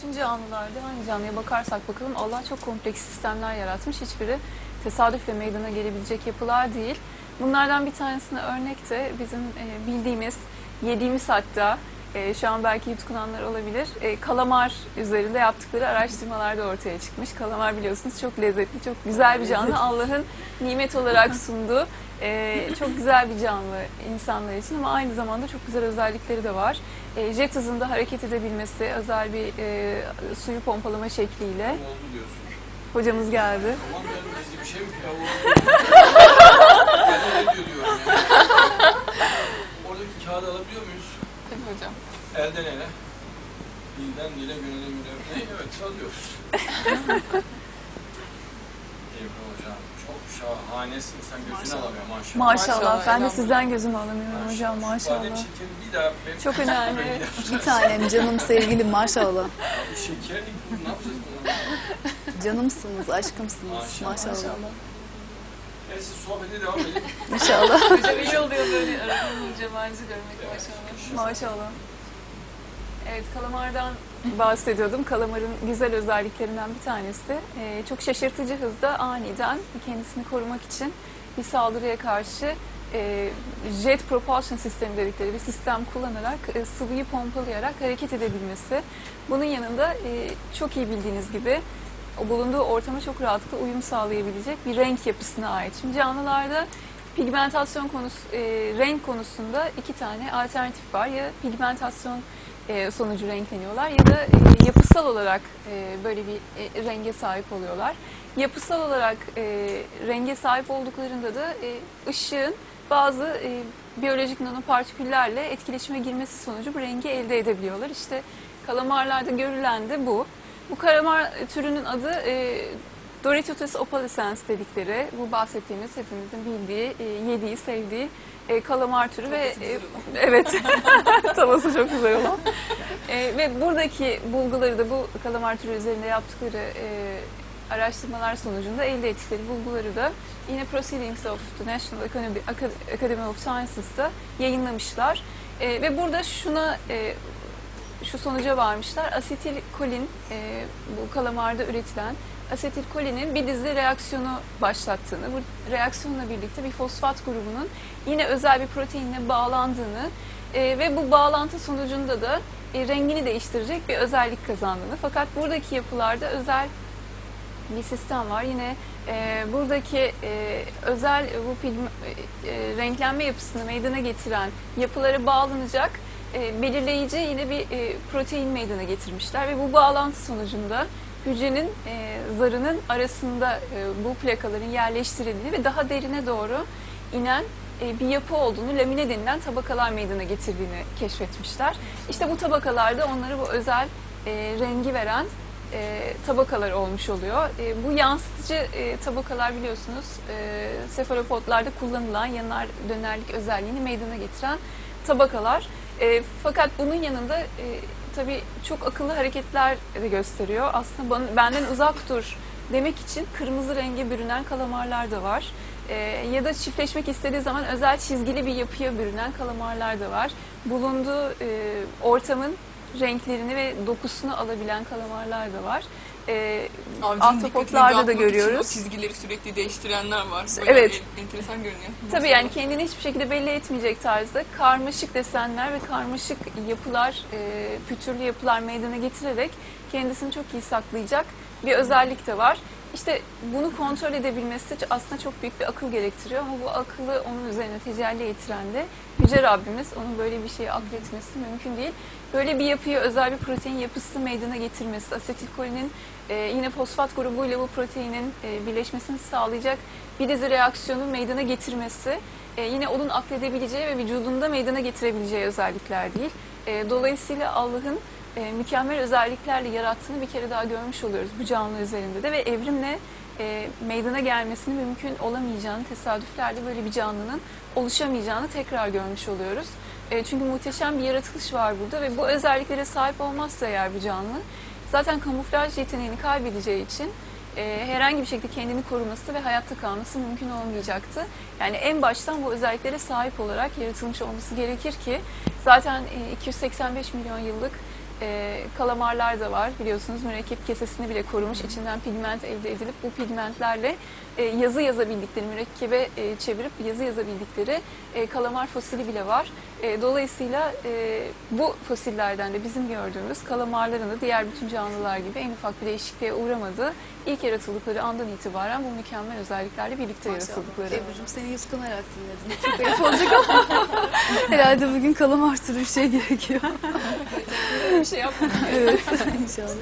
Canlılarda hangi canlıya bakarsak bakalım Allah çok kompleks sistemler yaratmış. Hiçbiri tesadüfle meydana gelebilecek yapılar değil. Bunlardan bir tanesine örnek de bizim e, bildiğimiz, yediğimiz hatta e, şu an belki yutkunanlar olabilir. E, kalamar üzerinde yaptıkları araştırmalarda ortaya çıkmış. Kalamar biliyorsunuz çok lezzetli, çok güzel bir canlı. Allah'ın nimet olarak sunduğu çok güzel bir canlı insanlar için ama aynı zamanda çok güzel özellikleri de var. E, jet hızında hareket edebilmesi, özel bir e, suyu pompalama şekliyle. oldu diyorsun. Hocamız geldi. Aman ben gizli bir şey mi ben ne diyor diyorum ya. Oradaki kağıdı alabiliyor muyuz? Tabii hocam. Elden ele. Dilden dile, gönülden güle. Ne? Evet alıyoruz. Ebru hocam çok şahanesin. Sen gözünü Maşallah. alamıyor maşallah. Maşallah. Maşallah, Ben de sizden gözümü alamıyorum hocam Badem maşallah. şekeri bir daha benim Çok önemli. Bir tanem canım sevgilim maşallah. Bu şekerlik bu ne yapacağız bunu? Canımsınız, aşkımsınız Maşallah. maşallah. Neyse sohbete devam edelim. İnşallah. Hocam iyi oluyor böyle aranızda yabancı görmek maşallah. Maşallah. Evet kalamardan bahsediyordum. Kalamarın güzel özelliklerinden bir tanesi. Ee, çok şaşırtıcı hızda aniden kendisini korumak için bir saldırıya karşı e, jet propulsion sistemi dedikleri bir sistem kullanarak e, sıvıyı pompalayarak hareket edebilmesi. Bunun yanında e, çok iyi bildiğiniz gibi o bulunduğu ortama çok rahatlıkla uyum sağlayabilecek bir renk yapısına ait. Şimdi canlılarda pigmentasyon konusu, e, renk konusunda iki tane alternatif var. Ya pigmentasyon e, sonucu renkleniyorlar ya da e, yapısal olarak e, böyle bir renge sahip oluyorlar. Yapısal olarak renge sahip olduklarında da ışığın bazı e, biyolojik nanopartiküllerle etkileşime girmesi sonucu bu rengi elde edebiliyorlar. İşte kalamarlarda görülen de bu. Bu kalamar türünün adı Dorytotus opalescens dedikleri, bu bahsettiğimiz hepimizin bildiği, e, yediği, sevdiği e, kalamar türü ve e, evet tavası çok güzel olan. E, ve buradaki bulguları da bu kalamar türü üzerinde yaptıkları e, araştırmalar sonucunda elde ettikleri bulguları da yine Proceedings of the National Academy, Acad- Academy of Sciences'ta yayınlamışlar. E, ve burada şuna e, şu sonuca varmışlar. Asetilkolin e, bu kalamarda üretilen asetilkolinin bir dizi reaksiyonu başlattığını, bu reaksiyonla birlikte bir fosfat grubunun yine özel bir proteinle bağlandığını e, ve bu bağlantı sonucunda da e, rengini değiştirecek bir özellik kazandığını. Fakat buradaki yapılarda özel bir sistem var. Yine e, buradaki e, özel bu pigme- e, e, renklenme yapısını meydana getiren yapılara bağlanacak e, belirleyici yine bir e, protein meydana getirmişler ve bu bağlantı sonucunda hücrenin e, zarının arasında e, bu plakaların yerleştirildiğini ve daha derine doğru inen e, bir yapı olduğunu, lamine denilen tabakalar meydana getirdiğini keşfetmişler. İşte bu tabakalarda onlara bu özel e, rengi veren e, tabakalar olmuş oluyor. E, bu yansıtıcı e, tabakalar biliyorsunuz e, sefalopodlarda kullanılan yanar dönerlik özelliğini meydana getiren tabakalar. E, fakat bunun yanında e, tabii çok akıllı hareketler de gösteriyor. Aslında bana, benden uzak dur demek için kırmızı renge bürünen kalamarlar da var. E, ya da çiftleşmek istediği zaman özel çizgili bir yapıya bürünen kalamarlar da var. Bulunduğu e, ortamın renklerini ve dokusunu alabilen kalamarlar da var. E, Avcının Ahtapotlarda da dağıtmak için görüyoruz. O çizgileri sürekli değiştirenler var. Böyle Evet. en- enteresan görünüyor. Tabii yani kendini hiçbir şekilde belli etmeyecek tarzda karmaşık desenler ve karmaşık yapılar, e, pütürlü yapılar meydana getirerek kendisini çok iyi saklayacak bir özellik de var. İşte bunu kontrol edebilmesi aslında çok büyük bir akıl gerektiriyor ama bu akıllı onun üzerine tecelli ettiren de Yüce Rabbimiz. Onun böyle bir şeyi akletmesi mümkün değil. Böyle bir yapıyı özel bir protein yapısı meydana getirmesi, asetilkolinin e, yine fosfat grubuyla bu proteinin e, birleşmesini sağlayacak bir dizi reaksiyonu meydana getirmesi e, yine onun akledebileceği ve vücudunda meydana getirebileceği özellikler değil. E, dolayısıyla Allah'ın e, mükemmel özelliklerle yarattığını bir kere daha görmüş oluyoruz bu canlı üzerinde de ve evrimle e, meydana gelmesinin mümkün olamayacağını, tesadüflerde böyle bir canlının oluşamayacağını tekrar görmüş oluyoruz. E, çünkü muhteşem bir yaratılış var burada ve bu özelliklere sahip olmazsa eğer bu canlı zaten kamuflaj yeteneğini kaybedeceği için e, herhangi bir şekilde kendini koruması ve hayatta kalması mümkün olmayacaktı. Yani en baştan bu özelliklere sahip olarak yaratılmış olması gerekir ki zaten e, 285 milyon yıllık E, kalamarlar da var. Biliyorsunuz mürekkep kesesini bile korumuş. İçinden pigment elde edilip bu pigmentlerle e, yazı yazabildikleri, mürekkebe e, çevirip yazı yazabildikleri e, kalamar fosili bile var. E, dolayısıyla e, bu fosillerden de bizim gördüğümüz kalamarların da diğer bütün canlılar gibi en ufak bir değişikliğe uğramadığı ilk yaratıldıkları andan itibaren bu mükemmel özelliklerle birlikte yaratıldıkları. Ebru'cum seni yutkunarak dinledim. Çok ayıp olacak ama herhalde bugün kalamar türü bir şey gerekiyor. bir şey yapmadım. evet inşallah.